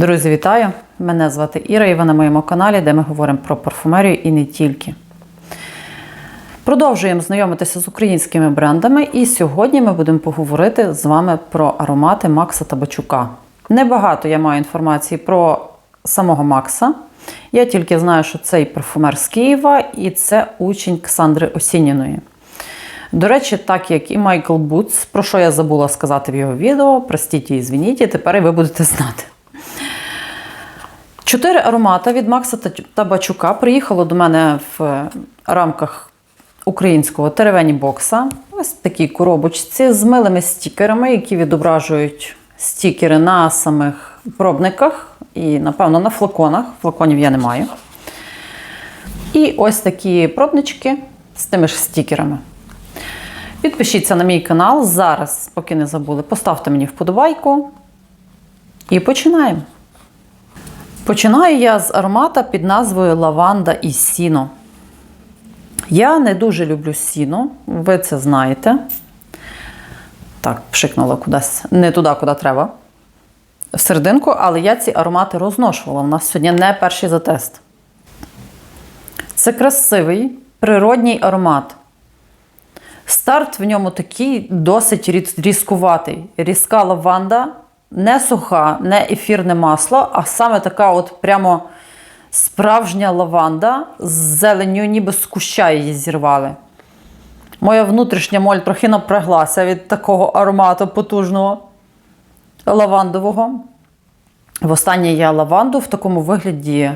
Друзі, вітаю! Мене звати Іра, і ви на моєму каналі, де ми говоримо про парфумерію і не тільки. Продовжуємо знайомитися з українськими брендами, і сьогодні ми будемо поговорити з вами про аромати Макса Табачука. Небагато я маю інформації про самого Макса. Я тільки знаю, що цей парфумер з Києва і це учень Ксандри Осініної. До речі, так як і Майкл Бутс, про що я забула сказати в його відео, простіть і звініть, і тепер ви будете знати. Чотири аромати від Макса Табачука приїхало до мене в рамках українського теревені бокса. Ось в такій коробочці з милими стікерами, які відображують стікери на самих пробниках і, напевно, на флаконах. Флаконів я не маю. І ось такі пробнички з тими ж стікерами. Підпишіться на мій канал зараз, поки не забули. Поставте мені вподобайку. І починаємо. Починаю я з аромата під назвою Лаванда і Сіно. Я не дуже люблю сіно, ви це знаєте. Так, пшикнула кудись не туди, куди треба. В серединку, але я ці аромати розношувала. У нас сьогодні не перший затест. Це красивий природній аромат. Старт в ньому такий досить різкуватий. Різка лаванда, не суха, не ефірне масло, а саме така от прямо справжня лаванда з зеленню, ніби з куща її зірвали. Моя внутрішня моль трохи напряглася від такого аромату потужного лавандового. Востаннє я лаванду в такому вигляді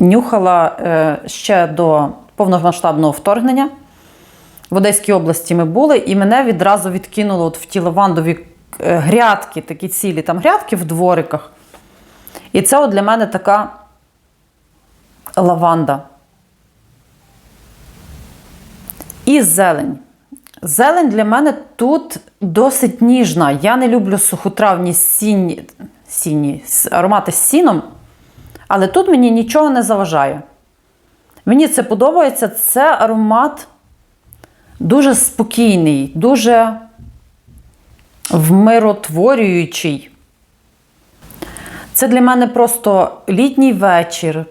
нюхала е, ще до повномасштабного вторгнення. В Одеській області ми були, і мене відразу відкинуло от в ті лавандові грядки, такі цілі там грядки в двориках. І це от для мене така лаванда. І зелень. Зелень для мене тут досить ніжна. Я не люблю сухотравні сінні, сінні аромати з сіном, але тут мені нічого не заважає. Мені це подобається. Це аромат дуже спокійний, дуже вмиротворюючий. Це для мене просто літній вечір,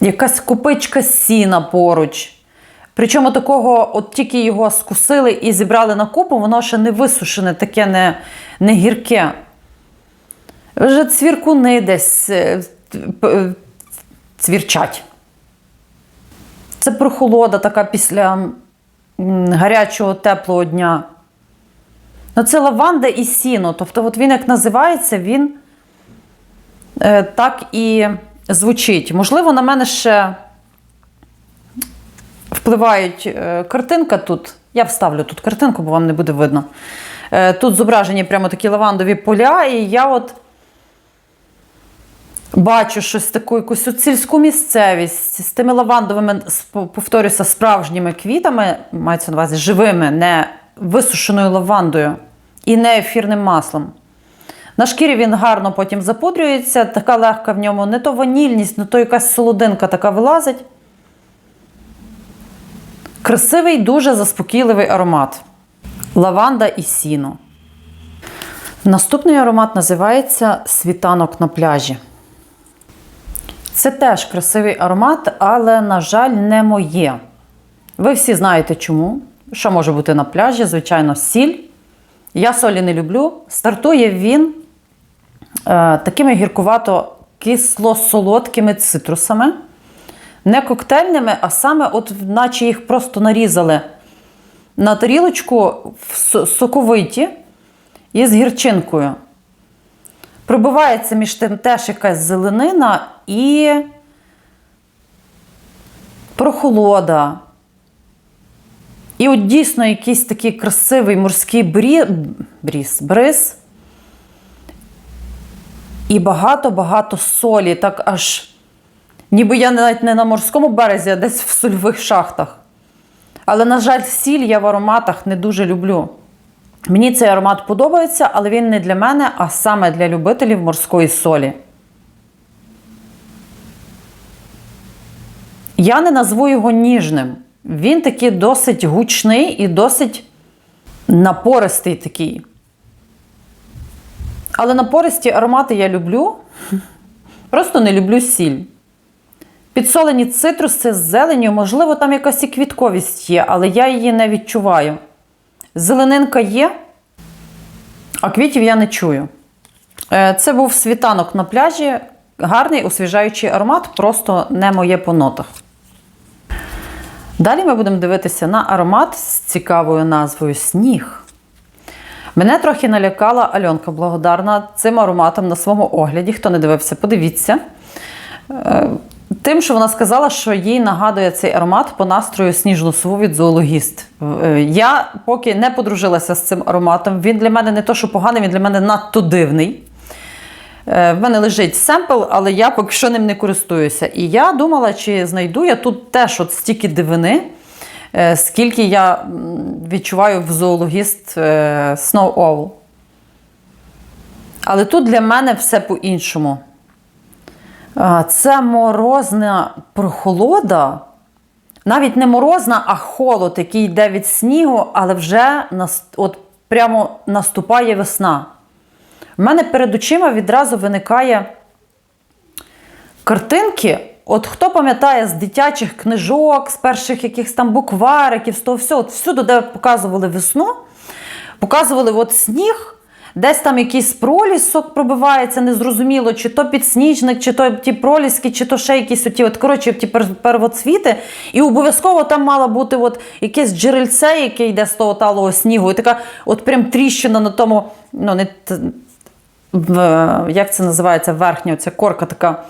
якась копичка сіна поруч. Причому такого, от тільки його скусили і зібрали на купу, воно ще не висушене, таке не, не гірке. Вже цвіркуни десь е, цвірчать. Це прохолода така після гарячого, теплого дня. Ну, Це лаванда і сіно. Тобто, от він як називається, він е, так і звучить. Можливо, на мене ще впливають е, картинка тут. Я вставлю тут картинку, бо вам не буде видно. Е, тут зображені прямо такі лавандові поля, і я от бачу щось таку якусь от сільську місцевість з тими лавандовими, повторюся, справжніми квітами, мається на увазі живими, не висушеною лавандою і не ефірним маслом. На шкірі він гарно потім запудрюється, така легка в ньому, не то ванільність, не то якась солодинка така вилазить. Красивий, дуже заспокійливий аромат. Лаванда і сіно. Наступний аромат називається Світанок на пляжі. Це теж красивий аромат, але, на жаль, не моє. Ви всі знаєте чому. Що може бути на пляжі? Звичайно, сіль. Я солі не люблю. Стартує він е, такими гіркувато-кисло-солодкими цитрусами. Не коктейльними, а саме, от, наче їх просто нарізали на тарілочку в соковиті і з гірчинкою. Пробивається між тим теж якась зеленина і прохолода. І от дійсно якийсь такий красивий морський брі... бріз, бриз. І багато-багато солі, так аж. Ніби я навіть не на морському березі, а десь в сольових шахтах. Але, на жаль, сіль я в ароматах не дуже люблю. Мені цей аромат подобається, але він не для мене, а саме для любителів морської солі. Я не назву його ніжним. Він такий досить гучний і досить напористий такий. Але напористі аромати я люблю. Просто не люблю сіль. Підсолені цитруси з зеленю, можливо, там якась і квітковість є, але я її не відчуваю. Зеленинка є, а квітів я не чую. Е, Це був світанок на пляжі. Гарний освіжаючий аромат, просто не моє по нотах. Далі ми будемо дивитися на аромат з цікавою назвою Сніг. Мене трохи налякала Альонка Благодарна цим ароматом на своєму огляді. Хто не дивився, подивіться. Е, Тим, що вона сказала, що їй нагадує цей аромат по настрою сніжну сову від зоологіст. Е, Я поки не подружилася з цим ароматом. Він для мене не то, що поганий, він для мене надто дивний. Е, В мене лежить семпл, але я поки що ним не користуюся. І я думала, чи знайду я тут теж от стільки дивини, е, скільки я відчуваю в зоологіст е, Snow Owl. Але тут для мене все по-іншому. Це морозна прохолода. Навіть не морозна, а холод, який йде від снігу, але вже от прямо наступає весна. У мене перед очима відразу виникає картинки. От хто пам'ятає з дитячих книжок, з перших якихось там буквариків, з того всього, от всюди, де показували весну, показували от сніг, десь там якийсь пролісок пробивається, незрозуміло, чи то підсніжник, чи то ті проліски, чи то ще якісь оті, от, коротше, ті первоцвіти. І обов'язково там мало бути от якесь джерельце, яке йде з того талого снігу, і така от прям тріщина на тому, ну не в, як це називається, верхня оця корка така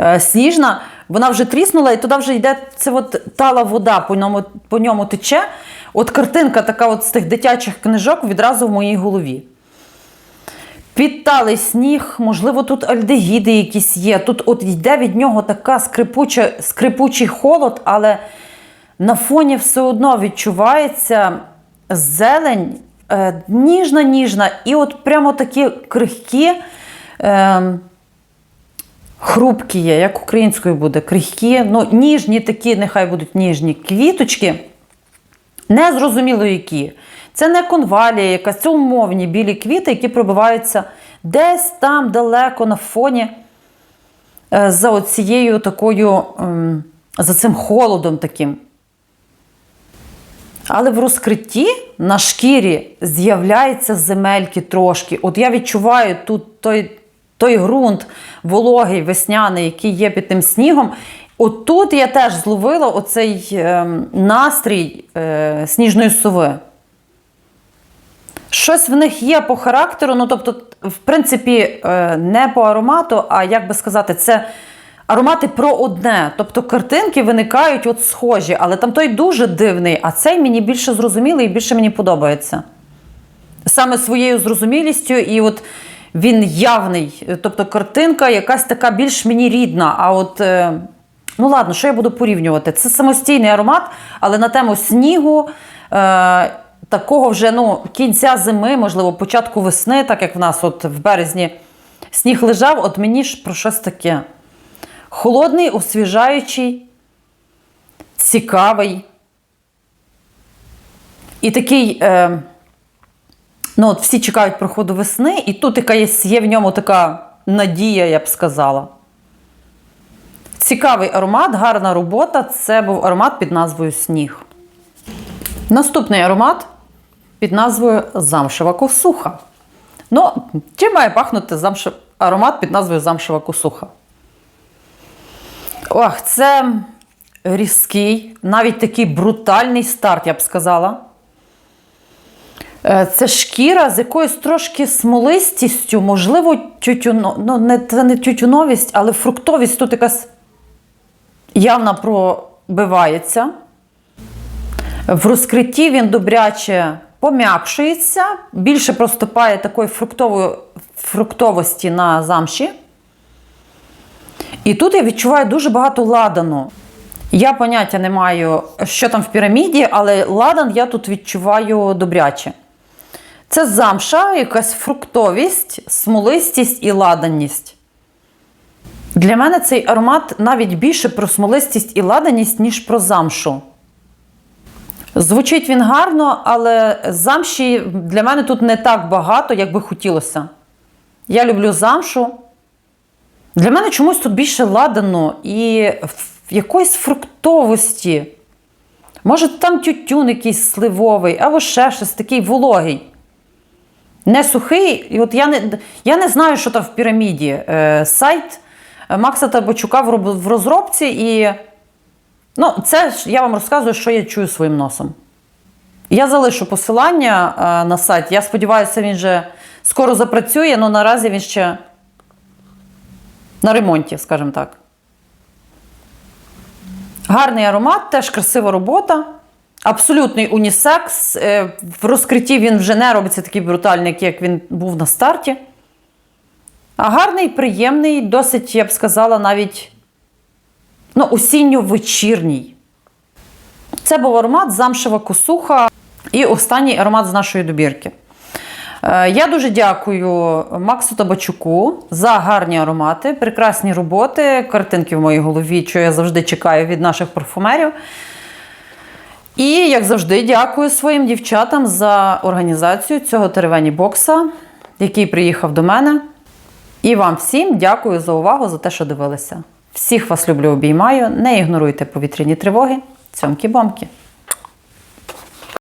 е, сніжна, вона вже тріснула, і туди вже йде це от тала вода, по ньому, по ньому тече. От картинка така от з тих дитячих книжок відразу в моїй голові. Підталий сніг, можливо, тут альдегіди якісь є. Тут от йде від нього така скрипуча, скрипучий холод, але на фоні все одно відчувається зелень ніжна, ніжна, і от прямо такі крихкі, е, хрупкі є, як українською буде, крихкі, ну, ніжні такі, нехай будуть ніжні квіточки. Не зрозуміло які. Це не конвалія, якась це умовні білі квіти, які пробиваються десь там далеко на фоні е, за оцією такою, ем, за цим холодом таким. Але в розкритті на шкірі з'являються земельки трошки. От я відчуваю тут той, той ґрунт вологий, весняний, який є під тим снігом. От тут я теж зловила оцей ем, настрій е, сніжної сови. Щось в них є по характеру, ну тобто, в принципі, е, не по аромату, а як би сказати, це аромати про одне. Тобто картинки виникають от схожі, але там той дуже дивний, а цей мені більше зрозумілий і більше мені подобається. Саме своєю зрозумілістю, і от він явний. Тобто картинка якась така більш мені рідна. А от, е, ну ладно, що я буду порівнювати? Це самостійний аромат, але на тему снігу. Е, Такого вже ну, кінця зими, можливо, початку весни, так як в нас от в березні сніг лежав, от мені ж про щось таке. Холодний, освіжаючий, цікавий. І такий, е, ну от всі чекають приходу весни, і тут якась є в ньому така надія, я б сказала. Цікавий аромат, гарна робота. Це був аромат під назвою Сніг. Наступний аромат під назвою Замшева косуха. Ну, чим має пахнути замшев... аромат під назвою Замшева косуха? Ох, це різкий, навіть такий брутальний старт, я б сказала. Е, Це шкіра з якоюсь трошки смолистістю, можливо, тютюно... ну, не, це не тютюновість, але фруктовість тут якась явно пробивається. В розкритті він добряче пом'якшується, більше проступає такої фруктової фруктовості на замші. І тут я відчуваю дуже багато ладану. Я поняття не маю, що там в піраміді, але ладан я тут відчуваю добряче. Це замша, якась фруктовість, смолистість і ладанність. Для мене цей аромат навіть більше про смолистість і ладаність, ніж про замшу. Звучить він гарно, але замші для мене тут не так багато, як би хотілося. Я люблю замшу. Для мене чомусь тут більше ладано і в якоїсь фруктовості. Може, там тютюн якийсь сливовий, або ще щось такий вологий. Не сухий. І от я не, я не знаю, що там в піраміді. Е, сайт Макса Табачука в, розробці, і ну, це я вам розказую, що я чую своїм носом. Я залишу посилання е, на сайт. Я сподіваюся, він вже скоро запрацює, але наразі він ще на ремонті, скажімо так. Гарний аромат, теж красива робота. Абсолютний унісекс. Е, В розкритті він вже не робиться такий брутальний, як він був на старті. А гарний, приємний, досить, я б сказала, навіть ну, осінньо-вечірній. Це був аромат замшева косуха і останній аромат з нашої добірки. Е, Я дуже дякую Максу Табачуку за гарні аромати, прекрасні роботи, картинки в моїй голові, що я завжди чекаю від наших парфумерів. І, як завжди, дякую своїм дівчатам за організацію цього теревені бокса, який приїхав до мене. І вам всім дякую за увагу, за те, що дивилися. Всіх вас люблю, обіймаю. Не ігноруйте повітряні тривоги. Цьомкі-бомки!